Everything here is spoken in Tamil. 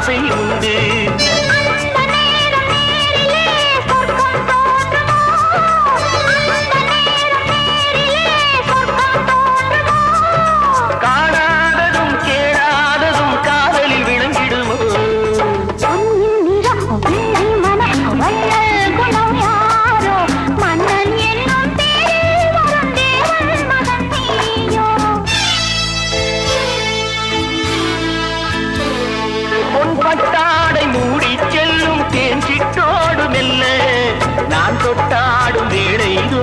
ஆசை உண்டு பட்டாடை மூடி செல்லும் தேன் சிட்டோடு மெல்ல நான் தொட்டாடும் வேளைதோ